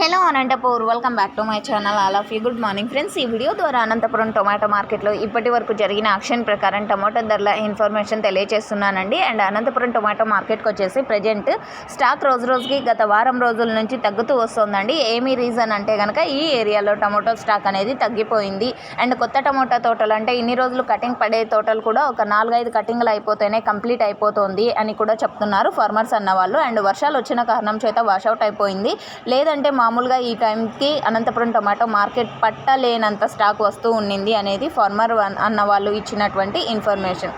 Hello Anantapur welcome back to my channel all of you good morning friends ఈ video ద్వారా Anantapuram tomato మార్కెట్లో ఇప్పటి వరకు జరిగిన యాక్షన్ ప్రకారం టమాటో ధరల ఇన్ఫర్మేషన్ తెలియజేస్తున్నానండి అండ్ అనంతపురం టొమాటో మార్కెట్కి వచ్చేసి ప్రజెంట్ స్టాక్ రోజు రోజుకి గత వారం రోజుల నుంచి తగ్గుతూ వస్తుందండి. ఏమి రీజన్ అంటే కనుక ఈ ఏరియాలో టమాటో స్టాక్ అనేది తగ్గిపోయింది. అండ్ కొత్త టమాటా తోటలు అంటే ఇన్ని రోజులు కటింగ్ పడే తోటలు కూడా ఒక నాలుగైదు కటింగ్లు అయిపోతేనే కంప్లీట్ అయిపోతుంది అని కూడా చెప్తున్నారు ఫార్మర్స్ అన్న వాళ్ళు అండ్ వర్షాలు వచ్చిన కారణం చేత వాషౌట్ అయిపోయింది. లేదంటే మా మామూలుగా ఈ టైంకి అనంతపురం టమాటో మార్కెట్ పట్టలేనంత స్టాక్ వస్తూ ఉండింది అనేది ఫార్మర్ వన్- అన్న వాళ్ళు ఇచ్చినటువంటి ఇన్ఫర్మేషన్.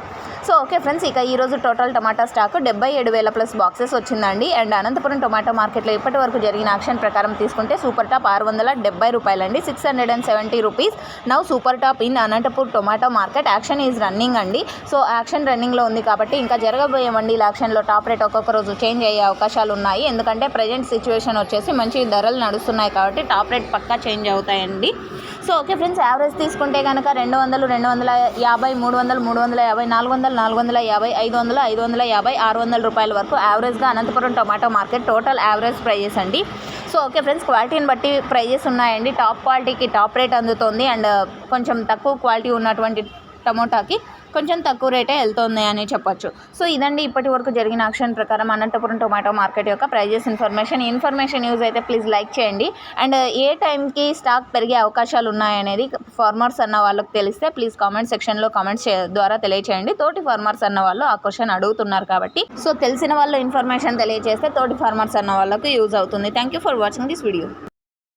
సో ఓకే ఫ్రెండ్స్ ఇక ఈరోజు టోటల్ టమాటా స్టాక్ డెబ్బై ఏడు వేల ప్లస్ బాక్సెస్ వచ్చిందండి. అండ్ అనంతపురం టొమాటో మార్కెట్లో ఇప్పటి వరకు జరిగిన యాక్షన్ ప్రకారం తీసుకుంటే సూపర్ టాప్ ఆరు వందల డెబ్బై రూపాయలండి. Six hundred and seventy rupees. Now super top in Anantapur tomato market. Action is running అండి. సో యాక్షన్ రన్నింగ్లో ఉంది కాబట్టి ఇంకా జరగబోయే మండీల యాక్షన్లో. టాప్ రేట్ ఒక్కొక్క రోజు చేంజ్ అయ్యే అవకాశాలు ఉన్నాయి. ఎందుకంటే ప్రజెంట్ సిచ్యువేషన్ వచ్చేసి మంచి ధరలు నడుస్తున్నాయి కాబట్టి టాప్ రేట్ పక్కా చేంజ్ అవుతాయండి. సో ఓకే ఫ్రెండ్స్ యావరేజ్ తీసుకుంటే కనుక రెండు వందలు రెండు వందల యాభై మూడు వందలు మూడు వందల యాభై నాలుగు వందల నాలుగు వందల యాభై ఐదు వందల ఐదు వందల యాభై ఆరు వందల రూపాయల వరకు యావరేజ్గా Anantapuram tomato market total average prices అండి. సో ఓకే ఫ్రెండ్స్ క్వాలిటీని బట్టి ప్రైజెస్ ఉన్నాయండి. టాప్ క్వాలిటీకి టాప్ రేట్ అందుతుంది. అండ్ కొంచెం తక్కువ క్వాలిటీ ఉన్నటువంటి టమోటాకి కొంచెం తక్కువ రేటే వెళ్తుంది అని చెప్పొచ్చు. సో ఇదండి ఇప్పటి వరకు జరిగిన ఆక్షన్ ప్రకారం అనంతపురం టొమాటో మార్కెట్ యొక్క ప్రైజెస్ ఇన్ఫర్మేషన్. ఇన్ఫర్మేషన్ యూజ్ అయితే ప్లీజ్ లైక్ చేయండి. అండ్ ఏ టైంకి స్టాక్ పెరిగే అవకాశాలు ఉన్నాయనేది ఫార్మర్స్ అన్న వాళ్ళకి తెలిస్తే ప్లీజ్ కామెంట్ సెక్షన్లో కామెంట్స్ ద్వారా తెలియచేయండి. తోటి ఫార్మర్స్ అన్న వాళ్ళు ఆ క్వశ్చన్ అడుగుతున్నారు కాబట్టి. సో తెలిసిన వాళ్ళు ఇన్ఫర్మేషన్ తెలియజేస్తే తోటి ఫార్మర్స్ అన్న వాళ్ళకు యూజ్ అవుతుంది. Thank you for watching this video.